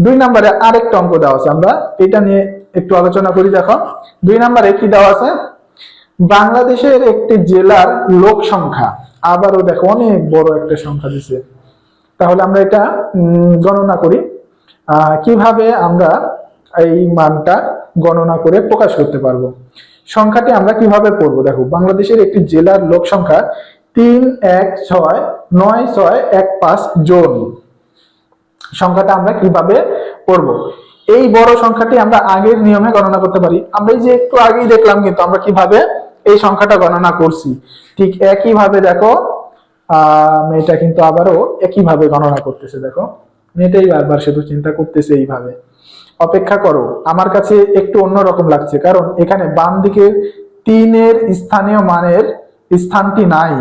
দুই নম্বরে আরেকটা অঙ্ক দেওয়া আছে আমরা। এটা নিয়ে একটু আলোচনা করি, দেখো। দুই নম্বরে কি দেওয়া আছে? বাংলাদেশের একটি জেলার লোক সংখ্যা। আবারও দেখো, অনেক বড় একটা সংখ্যা দিছে। তাহলে আমরা এটা গণনা করি। কীভাবে আমরা এই মানটা গণনা করে প্রকাশ করতে পারব? সংখ্যাটি আমরা কীভাবে পড়ব? দেখো, বাংলাদেশের একটি জেলার লোক সংখ্যা তিন, এক, ছয়, নয়, ছয়, এক, পাঁচ জন সংখ্যাটা আমরা কীভাবে পড়ব এই বড় সংখ্যাটি আমরা আগের নিয়মে গণনা করতে পারি। আমরা এই যে একটু আগেই দেখলাম কিন্তু আমরা কীভাবে এই সংখ্যাটা গণনা করছি। ঠিক একই ভাবে দেখো মেয়েটা কিন্তু আবারও একই ভাবে গণনা করতেছে, দেখো। মেয়েটাই বারবার শুধু চিন্তা করতেছে এইভাবে। অপেক্ষা করো, আমার কাছে একটু অন্যরকম লাগছে, কারণ এখানে বাম দিকে তিনের স্থানীয় মানের স্থানটি নাই।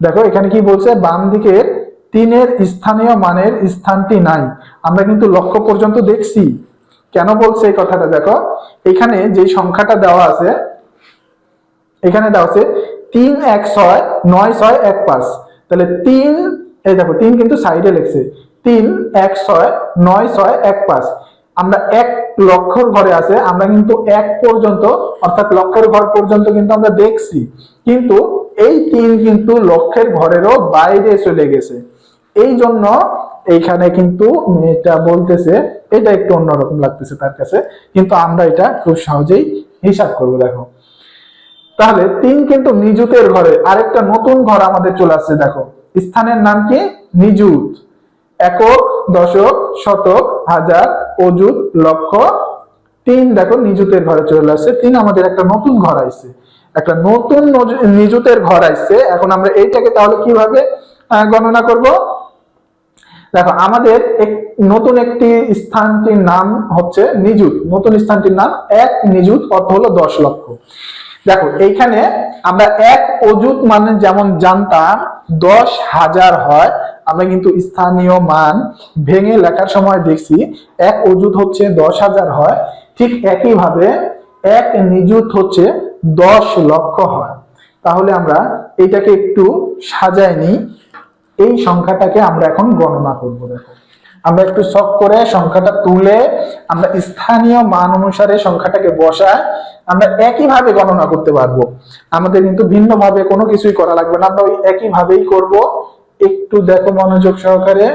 দেখো, এখানে কি বলছে? বাম দিকের তিনের স্থানীয় মানের স্থানটি নাই। আমরা কিন্তু লক্ষ্য পর্যন্ত দেখছি। কেন বলছে এই কথাটা দেখো? এখানে যে সংখ্যাটা দেওয়া আছে, এখানে দেওয়া আছে তিন এক ছয় নয় ছয় এক পাঁচ। তাহলে তিন, এই দেখো, তিন কিন্তু সাইডে লিখছে। তিন এক ছয় নয় ছয় এক পাঁচ। আমরা এক লক্ষর ঘরে আছে, আমরা কিন্তু এক পর্যন্ত, অর্থাৎ লক্ষের ঘর পর্যন্ত কিন্তু আমরা দেখছি। কিন্তু এই তিন কিন্তু লক্ষের ঘরেরও বাইরে চলে গেছে। এই জন্য এইখানে কিন্তু মেয়েটা বলতেছে, এটা একটু অন্যরকম লাগতেছে তার কাছে, কিন্তু আমরা এটা খুব সহজেই হিসাব করব, দেখো। তাহলে তিন কিন্তু নিযুতের ঘরে, আরেকটা নতুন ঘর আমাদের চলে আসছে, দেখো। স্থানের নাম কি? নিযুত। একক, দশক, শতক, হাজার, অযুত, লক্ষ। তিন দেখো, নিযুতের ঘরে চলে আসছে। তিন আমাদের একটা নতুন ঘর আইছে। একটা নতুন নজ- নিযুতের ঘর আইছে। এখন আমরা এইটাকে তাহলে কীভাবে গণনা করব? দেখো, আমাদের নতুন একটি স্থানটির নাম হচ্ছে নিযুত। নতুন স্থানটির নাম এক নিযুত অর্থ হলো দশ লক্ষ। দেখো, এইখানে আমরা এক অযুত মানে যেমন জানতাম, দশ হাজার হয়, আমরা কিন্তু স্থানীয় মান ভেঙে লেখার সময় দেখছি, এক অযুত হচ্ছে দশ হাজার হয়, ঠিক একইভাবে এক নিযুত হচ্ছে দশ লক্ষ হয়। তাহলে আমরা এটাকে একটু সাজায় নিই। এই সংখ্যাটাকে আমরা এখন গণনা করব, দেখো। আমরা একটু শখ করে সংখ্যাটা তুলে আমরা স্থানীয় মান অনুসারে সংখ্যাটাকে বসায় আমরা একইভাবে গণনা করতে পারব। আমাদের কিন্তু ভিন্নভাবে কোনো কিছুই করা লাগবে না, আমরা ওই একইভাবেই করব। একটু দেখো মনোযোগ সহকারে,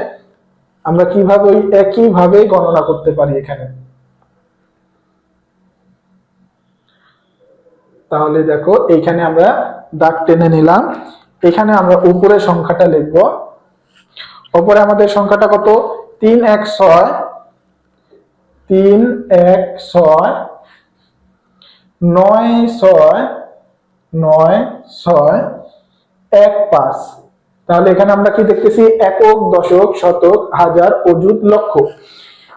আমরা কীভাবে ওই একইভাবে গণনা করতে পারি এখানে। তাহলে দেখো, এইখানে আমরা দাগ টেনে নিলাম। এখানে আমরা উপরে সংখ্যাটা লিখব। উপরে আমাদের সংখ্যাটা কত? তিন এক ছয়, তিন এক ছয়, নয় ছয় নয় ছয়, এক পাঁচ। তাহলে এখানে আমরা কি দেখতেছি? একক, দশক, শতক, হাজার, অযুত, লক্ষ।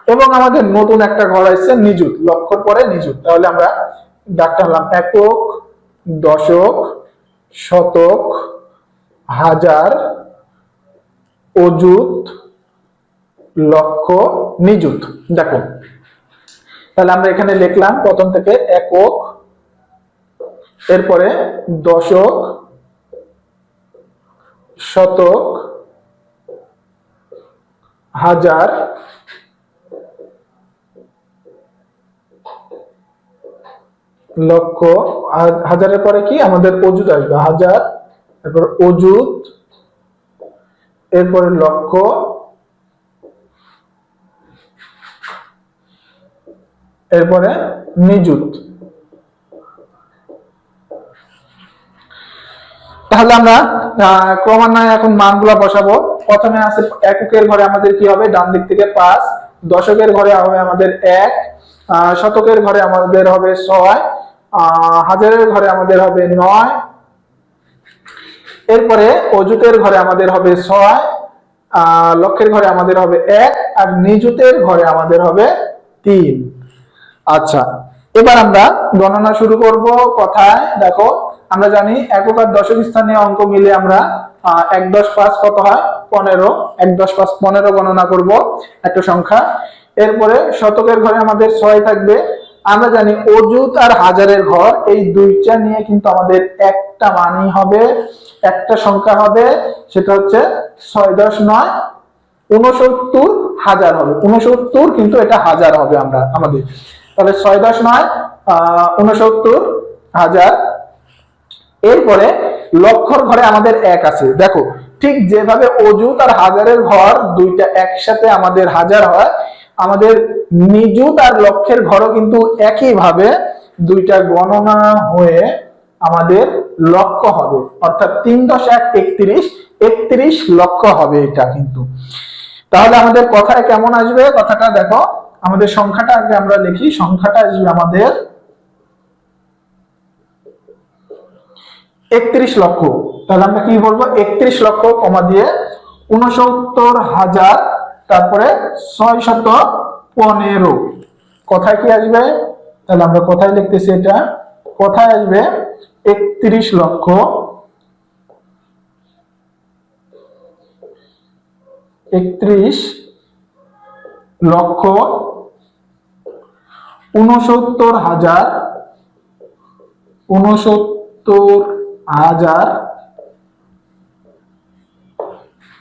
এবং আমাদের নতুন একটা ঘর আসছে, নিযুত। লক্ষর পরে নিযুত। তাহলে আমরা টানলাম একক, দশক, শতক হাজার অযুত লক্ষ নিযুত। দেখো তাহলে আমরা এখানে লিখলাম প্রথম থেকে একক, এরপরে দশক, শতক, হাজার, লক্ষ, হাজারের পরে কি? আমাদের অযুত আসবে। হাজার এরপর অযুত, এরপরে লক্ষ এরপরে নিযুত। তাহলে আমরা ক্রমান্বয়ে এখন মানগুলো বসাবো। প্রথমে আছে এককের ঘরে আমাদের কি হবে? ডান দিক থেকে পাঁচ। দশকের ঘরে হবে আমাদের এক। শতকের ঘরে আমাদের হবে ছয়। হাজারের ঘরে আমাদের হবে নয়। এরপরে অজুতের ঘরে আমাদের হবে ছয় লক্ষের ঘরে আমাদের হবে এক আর নিযুতের ঘরে আমাদের হবে তিন। আচ্ছা এবার আমরা গণনা শুরু করব কথায়। দেখো, আমরা জানি একক আর দশক স্থানীয় অঙ্ক মিলে আমরা এক দশ পাঁচ কত হয়? পনেরো। এক দশ পাঁচ পনেরো গণনা করব একটা সংখ্যা। এরপরে শতকের ঘরে আমাদের ছয় থাকবে। আমরা জানি অযুত আর হাজারের ঘর, এই দুইটা নিয়ে কিন্তু আমাদের একটা মানই হবে, একটা সংখ্যা হবে, সেটা হচ্ছে ছয় দশ নয়, উনসত্তর হাজার হবে। উনসত্তর কিন্তু এটা হাজার হবে আমরা, আমাদের। তাহলে ছয় দশ নয়, আহ, উনসত্তর হাজার। এরপরে লক্ষর ঘরে আমাদের এক আছে। দেখো, ঠিক যেভাবে অজুত আর হাজারের ঘর দুইটা একসাথে আমাদের হাজার হয় আমাদের নিযুত আর লক্ষের ঘরও কিন্তু একইভাবে দুইটা গণনা হয়ে আমাদের লক্ষ হবে। অর্থাৎ তিন দশ এক একত্রিশ একত্রিশ লক্ষ হবে এটা কিন্তু। তাহলে আমাদের কথায় কেমন আসবে? কথাটা দেখো, আমাদের সংখ্যাটা আগে আমরা লিখি। সংখ্যাটা আসবে আমাদের একত্রিশ লক্ষ। তাহলে আমরা কি বলব? একত্রিশ লক্ষ কমা দিয়ে উনসত্তর হাজার তারপরে ছয় শত পনেরো। কোথায় কি আসবে? তাহলে আমরা কোথায় লিখতেছি এটা? কোথায় আসবে? একত্রিশ লক্ষ। একত্রিশ লক্ষ উনসত্তর হাজার। উনসত্তর হাজার।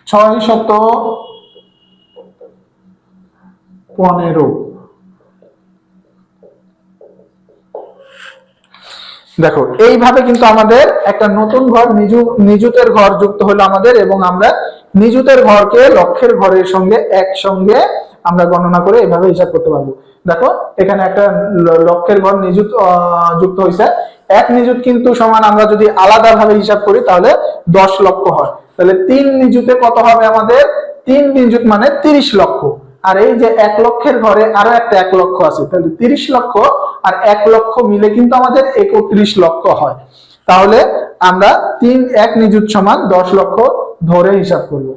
ছয় শত পনেরো। দেখো, এইভাবে কিন্তু আমাদের একটা নতুন ঘর নিজু নিযুতের ঘর যুক্ত হলো আমাদের এবং আমরা নিযুতের ঘরকে লক্ষের ঘরের সঙ্গে একসঙ্গে আমরা গণনা করে এভাবে হিসাব করতে পারব। দেখো, এখানে একটা লক্ষের ঘর নিযুত যুক্ত হয়েছে এক নিযুত কিন্তু সমান আমরা যদি আলাদা ভাবে হিসাব করি, তাহলে দশ লক্ষ হয়। তাহলে তিন নিযুতে কত হবে আমাদের? তিন নিযুত মানে তিরিশ লক্ষ। আর এই যে এক লক্ষের ঘরে আরও একটা এক লক্ষ আছে, তাহলে তিরিশ লক্ষ আর এক লক্ষ মিলে কিন্তু আমাদের একত্রিশ লক্ষ হয়। তাহলে আমরা তিন এক নিযুত সমান দশ লক্ষ ধরে হিসাব করব।